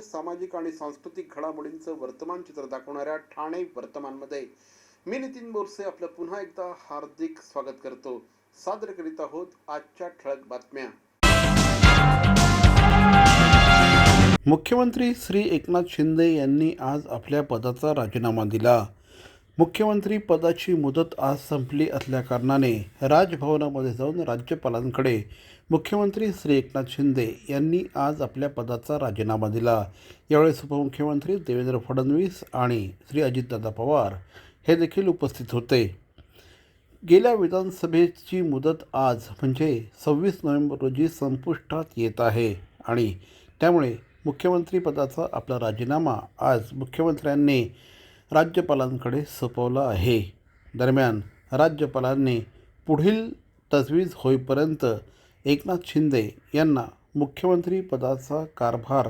सामाजिक आणि सांस्कृतिक घडामोडींचं वर्तमान चित्र दाखवणाऱ्या ठाणे वर्तमानमध्ये मी नितीन बोरसे आपलं पुन्हा एकदा हार्दिक स्वागत करतो. सादर करीत आहोत आजच्या ठळक बातम्या. मुख्यमंत्री श्री एकनाथ शिंदे यांनी आज आपल्या पदाचा राजीनामा दिला. मुख्यमंत्री पदाची मुदत आज संपली असल्याकारणाने राजभवनामध्ये जाऊन राज्यपालांकडे मुख्यमंत्री श्री एकनाथ शिंदे यांनी आज आपल्या पदाचा राजीनामा दिला. यावेळेस उपमुख्यमंत्री देवेंद्र फडणवीस आणि श्री अजितदादा पवार हे देखील उपस्थित होते. गेल्या विधानसभेची मुदत आज म्हणजे सव्वीस नोव्हेंबर रोजी संपुष्टात येत आहे आणि त्यामुळे मुख्यमंत्रीपदाचा आपला राजीनामा आज मुख्यमंत्र्यांनी राज्यपालांकडे सोपवलं आहे. दरम्यान राज्यपालांनी पुढील तजवीज होईपर्यंत एकनाथ शिंदे यांना मुख्यमंत्रीपदाचा कारभार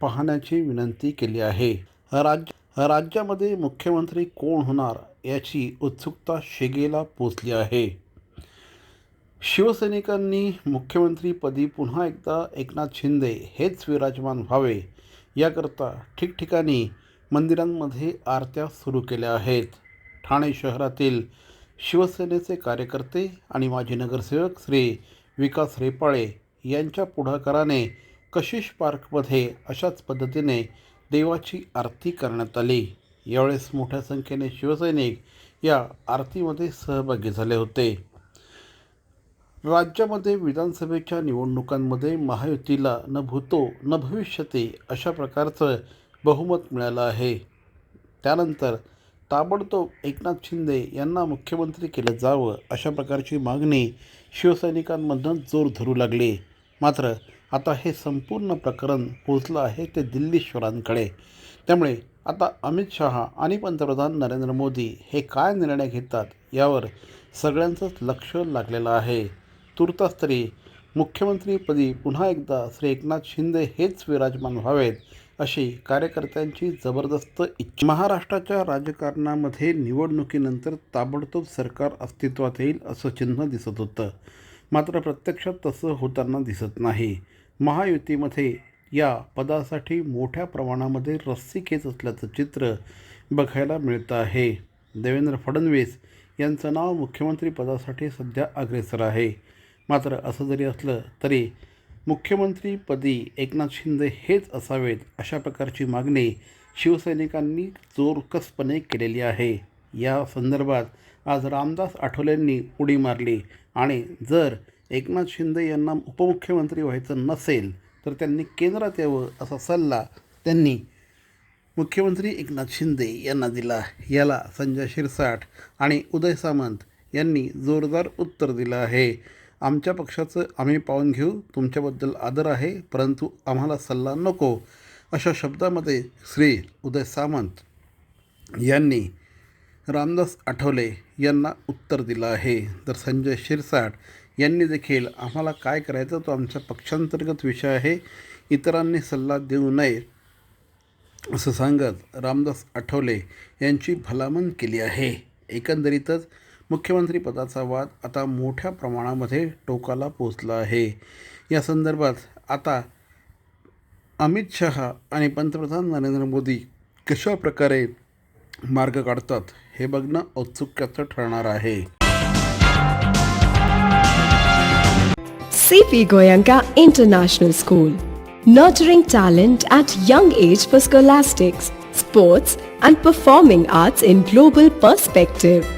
पाहण्याची विनंती केली आहे. राज्य राज्यामध्ये मुख्यमंत्री कोण होणार याची उत्सुकता शेगेला पोचली आहे. शिवसैनिकांनी मुख्यमंत्रीपदी पुन्हा एकदा एकनाथ शिंदे हेच विराजमान व्हावे याकरता ठिकठिकाणी मंदिरांमध्ये आरत्या सुरू केल्या आहेत. ठाणे शहरातील शिवसेनेचे कार्यकर्ते आणि माजी नगरसेवक श्री विकास रेपाळे यांच्या पुढाकाराने कशिश पार्कमध्ये अशाच पद्धतीने देवाची आरती करण्यात आली. यावेळेस मोठ्या संख्येने शिवसैनिक या आरतीमध्ये सहभागी झाले होते. राज्यामध्ये विधानसभेच्या निवडणुकांमध्ये महायुतीला न भूतो न भविष्यते अशा प्रकारचं बहुमत मिळालं आहे. त्यानंतर ताबडतोब एकनाथ शिंदे यांना मुख्यमंत्री केलं जावं अशा प्रकारची मागणी शिवसैनिकांमधून जोर धरू लागली. मात्र आता हे संपूर्ण प्रकरण पोचलं आहे ते दिल्लीश्वरांकडे त्यामुळे आता अमित शहा आणि पंतप्रधान नरेंद्र मोदी हे काय निर्णय घेतात यावर सगळ्यांचंच लक्ष लागलेलं आहे. तुर्तास तरी मुख्यमंत्रीपदी पुन्हा एकदा श्री एकनाथ शिंदे हेच विराजमान व्हावेत अशी कार्यकर्त्यांची जबरदस्त इच्छा. महाराष्ट्राच्या राजकारणामध्ये निवडणुकीनंतर ताबडतोब सरकार अस्तित्वात येईल असं चिन्ह दिसत होतं. मात्र प्रत्यक्षात तसं होताना दिसत नाही. महायुतीमध्ये या पदासाठी मोठ्या प्रमाणामध्ये रस्सी खेच असल्याचं चित्र बघायला मिळतं आहे. देवेंद्र फडणवीस यांचं नाव मुख्यमंत्रीपदासाठी सध्या अग्रेसर आहे. मात्र असं जरी असलं तरी मुख्यमंत्रीपदी एकनाथ शिंदे हेच असावेत अशा प्रकारची मागणी शिवसैनिकांनी जोरकसपणे केलेली आहे. या संदर्भात आज रामदास आठवलेंनी उडी मारली आणि जर एकनाथ शिंदे यांना उपमुख्यमंत्री व्हायचं नसेल तर त्यांनी केंद्रात यावं असा सल्ला त्यांनी मुख्यमंत्री एकनाथ शिंदे यांना दिला. याला संजय शिरसाट आणि उदय सामंत यांनी जोरदार उत्तर दिलं आहे. आमच्या पक्षाचं आम्ही पाहून घेऊ. तुमच्याबद्दल आदर आहे परंतु आम्हाला सल्ला नको. अशा शब्दामध्ये श्री उदय सामंत यांनी रामदास आठवले यांना उत्तर दिलं आहे. तर संजय शिरसाट यांनी देखील आम्हाला काय करायचं तो आमच्या पक्षांतर्गत विषय आहे. इतरांनी सल्ला देऊ नये असं सांगत रामदास आठवले यांची भलामण केली आहे. एकंदरीतच मुख्यमंत्रीपदाचा वाद आता मोठ्या प्रमाणामध्ये टोकाला पोचला आहे. या संदर्भात आता अमित शहा आणि पंतप्रधान नरेंद्र मोदी कशा प्रकारे मार्ग काढतात हे बघणं औत्सुक्याचं ठरणार आहे. C P Goenka international school nurturing talent at young age for scholastics sports and performing arts in global perspective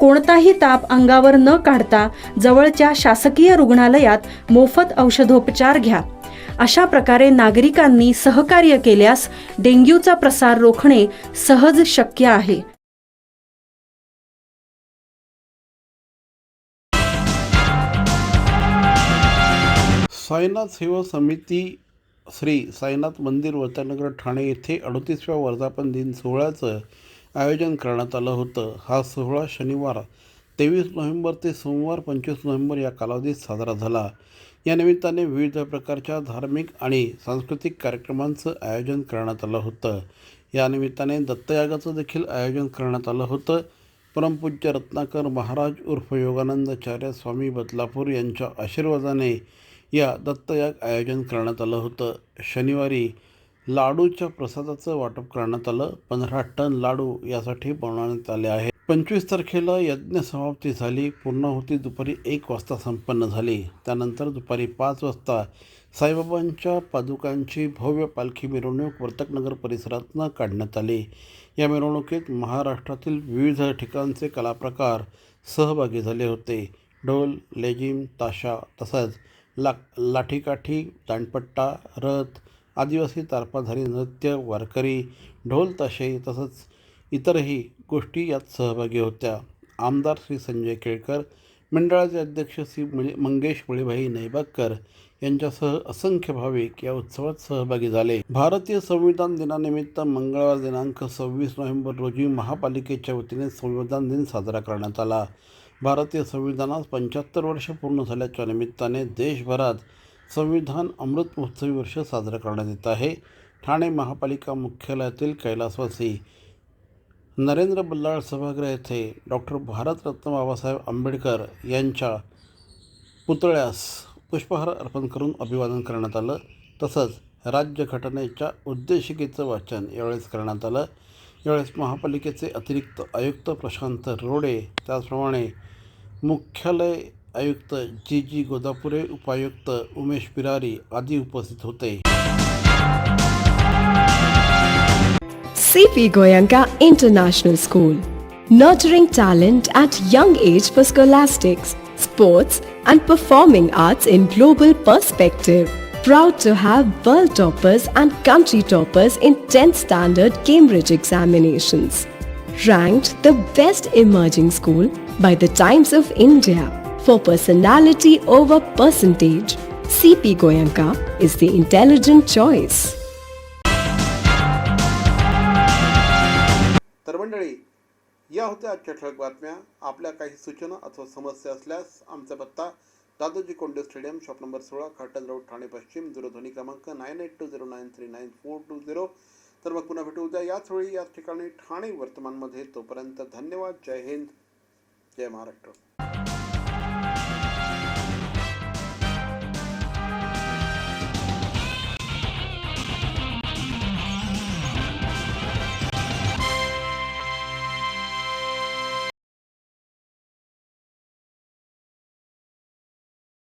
कोणताही ताप अंगावर न काढता जवळच्या शासकीय रुग्णालयात मोफत औषधोपचार घ्या. अशा प्रकारे नागरिकांनी सहकार्य केल्यास डेंग्यूचा प्रसार रोखणे सहज शक्य आहे. साईनाथ सेवा समिती श्री साईनाथ मंदिर वतनगर ठाणे येथे अडतीसव्या वर्धापन दिन सोहळ्याचं आयोजन करण्यात आलं होतं. हा सोहळा शनिवार तेवीस नोव्हेंबर ते सोमवार पंचवीस नोव्हेंबर या कालावधीत साजरा झाला. या निमित्ताने विविध प्रकारच्या धार्मिक आणि सांस्कृतिक कार्यक्रमांचं आयोजन करण्यात आलं होतं. या निमित्ताने दत्तयागाचं देखील आयोजन करण्यात आलं होतं. परमपूज्य रत्नाकर महाराज उर्फ योगानंदाचार्य स्वामी बदलापूर यांच्या आशीर्वादाने या दत्तयाग आयोजन करण्यात आलं होतं. शनिवारी लाडूच्या प्रसादाचं वाटप करण्यात आलं. पंधरा टन लाडू यासाठी बनवण्यात आले आहे पंचवीस तारखेला यज्ञ समाप्ती झाली. पूर्णाहुती दुपारी एक वाजता संपन्न झाली. त्यानंतर दुपारी पाच वाजता साईबाबांच्या पादुकांची भव्य पालखी मिरवणूक वर्तकनगर परिसरातनं काढण्यात आली. या मिरवणुकीत महाराष्ट्रातील विविध ठिकाणचे कलाप्रकार सहभागी झाले होते. ढोल लेझिम ताशा तसंच ला लाठीकाठी दांडपट्टा रथ आदिवासी तारपाधारी नृत्य वारकरी ढोल ताशे तसंच इतरही गोष्टी यात सहभागी होत्या. आमदार श्री संजय केळकर मंडळाचे अध्यक्ष श्री मंगेश मळीभाई नैबाककर यांच्यासह असंख्य भाविक या उत्सवात सहभागी झाले. भारतीय संविधान दिनानिमित्त मंगळवार दिनांक सव्वीस नोव्हेंबर रोजी महापालिकेच्या वतीने संविधान दिन साजरा करण्यात आला. भारतीय संविधानास पंच्याहत्तर वर्ष पूर्ण झाल्याच्या निमित्ताने देशभरात संविधान अमृत महोत्सवी वर्ष साजरं करण्यात येत आहे. ठाणे महापालिका मुख्यालयातील कैलासवासी नरेंद्र बल्लाळ सभागृह येथे डॉक्टर भारतरत्न बाबासाहेब आंबेडकर यांच्या पुतळ्यास पुष्पहार अर्पण करून अभिवादन करण्यात आलं. तसंच राज्यघटनेच्या उद्देशिकेचं वाचन यावेळेस करण्यात आलं. यावेळेस महापालिकेचे अतिरिक्त आयुक्त प्रशांत रोडे त्याचप्रमाणे मुख्यालय आयुक्त जी जी गोदापुरे उपायुक्त उमेश पिरारी आदी उपस्थित होते CP Goyanka International School, nurturing talent at young age for scholastics, sports, and performing arts in global perspective. Proud to have world toppers and country toppers in 10th standard Cambridge examinations. Ranked the best emerging school by the Times of India For personality over percentage. CP Goyanka is the intelligent choice. तर मंडळी या होत्या आजच्या ठळक बातम्या. आपल्या काही सूचना अथवा समस्या असल्यास आमचा पत्ता Dadoji Konde stadium shop number सोळा खाटन रोड ठाणे पश्चिम दूरध्वनी क्रमांक nine eight two zero nine three nine four two zero. तर मग पुन्हा भेटू उद्या. याच वेळी याच ठिकाणी ठाणे वर्तमानमध्ये. तोपर्यंत धन्यवाद. जय हिंद. जय महाराष्ट्र.